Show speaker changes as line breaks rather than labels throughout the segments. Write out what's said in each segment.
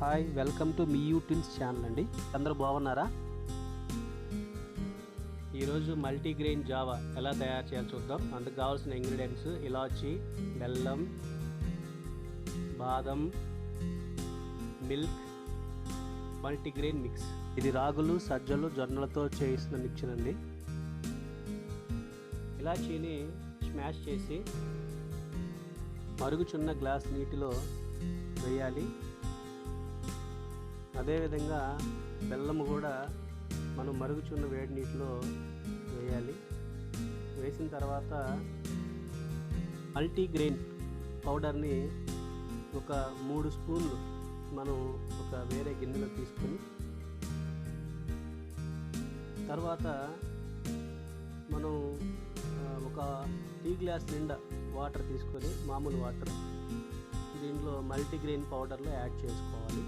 Hi welcome to మీ యూటిన్స్ channel అండి. అందరూ బాగున్నారా? ఈరోజు మల్టీగ్రెయిన్ జావా ఎలా తయారు చేయాలో చూద్దాం. అందుకు కావాల్సిన ఇంగ్రీడియంట్స్ ఇలాచి బెల్లం బాదం మిల్క్ మల్టీగ్రెయిన్ మిక్స్. ఇది రాగులు సజ్జలు జొన్నలతో చేసిన మిక్చర్ అండి. ఇలాచీని స్మాష్ చేసి మరుగుచున్న గ్లాస్ నీటిలో వేయాలి. అదేవిధంగా బెల్లం కూడా మనం మరుగుచున్న వేడి నీటిలో వేయాలి. వేసిన తర్వాత మల్టీగ్రెయిన్ పౌడర్ని ఒక మూడు స్పూన్లు మనం ఒక వేరే గిన్నెలో తీసుకొని తర్వాత మనం ఒక టీ గ్లాస్ నిండా వాటర్ తీసుకొని మామూలు వాటర్ దీంట్లో మల్టీగ్రెయిన్ పౌడర్లో యాడ్ చేసుకోవాలి.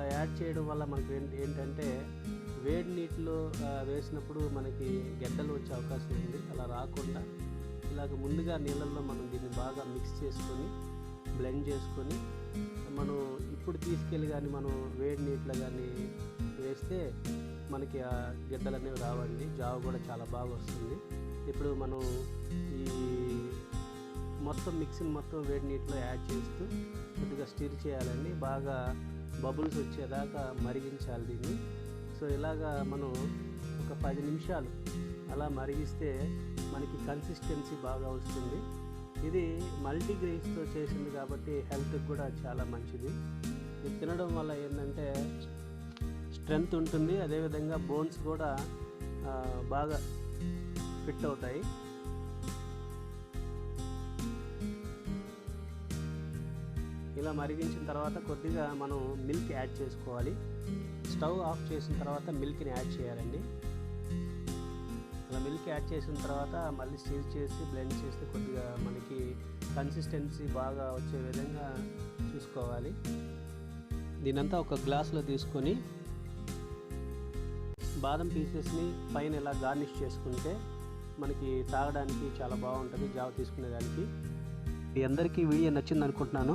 ఇలా యాడ్ చేయడం వల్ల మనకు ఏంటి ఏంటంటే వేడి నీటిలో వేసినప్పుడు మనకి గెడ్డలు వచ్చే అవకాశం ఉంది. అలా రాకుండా ఇలాగ ముందుగా నీళ్ళల్లో మనం దీన్ని బాగా మిక్స్ చేసుకొని బ్లెండ్ చేసుకొని మనం ఇప్పుడు తీసుకెళ్ళి కానీ మనం వేడి నీటిలో కానీ వేస్తే మనకి ఆ గిడ్డలు అనేవి రావండి. జావ కూడా చాలా బాగా వస్తుంది. ఇప్పుడు మనం ఈ మొత్తం మిక్సీని మొత్తం వేడి నీటిలో యాడ్ చేస్తూ కొద్దిగా స్టిర్ చేయాలండి. బాగా బబుల్స్ వచ్చేదాకా మరిగించాలి దీన్ని. సో ఇలాగా మనం ఒక పది నిమిషాలు అలా మరిగిస్తే మనకి కన్సిస్టెన్సీ బాగా వస్తుంది. ఇది మల్టీగ్రెయిన్స్తో చేసింది కాబట్టి హెల్త్కి కూడా చాలా మంచిది. ఇది తినడం వల్ల ఏంటంటే స్ట్రెంగ్త్ ఉంటుంది. అదేవిధంగా బోన్స్ కూడా బాగా ఫిట్ అవుతాయి. ఇలా మరిగించిన తర్వాత కొద్దిగా మనం మిల్క్ యాడ్ చేసుకోవాలి. స్టవ్ ఆఫ్ చేసిన తర్వాత మిల్క్ని యాడ్ చేయాలండి. అలా మిల్క్ యాడ్ చేసిన తర్వాత మళ్ళీ స్టీర్ చేసి బ్లెండ్ చేస్తే కొద్దిగా మనకి కన్సిస్టెన్సీ బాగా వచ్చే విధంగా చూసుకోవాలి. దీనంతా ఒక గ్లాస్లో తీసుకొని బాదం పీసెస్ని పైన ఇలా గార్నిష్ చేసుకుంటే మనకి తాగడానికి చాలా బాగుంటుంది జావ తీసుకునేదానికి. మీ అందరికీ వీడియో నచ్చింది అనుకుంటున్నాను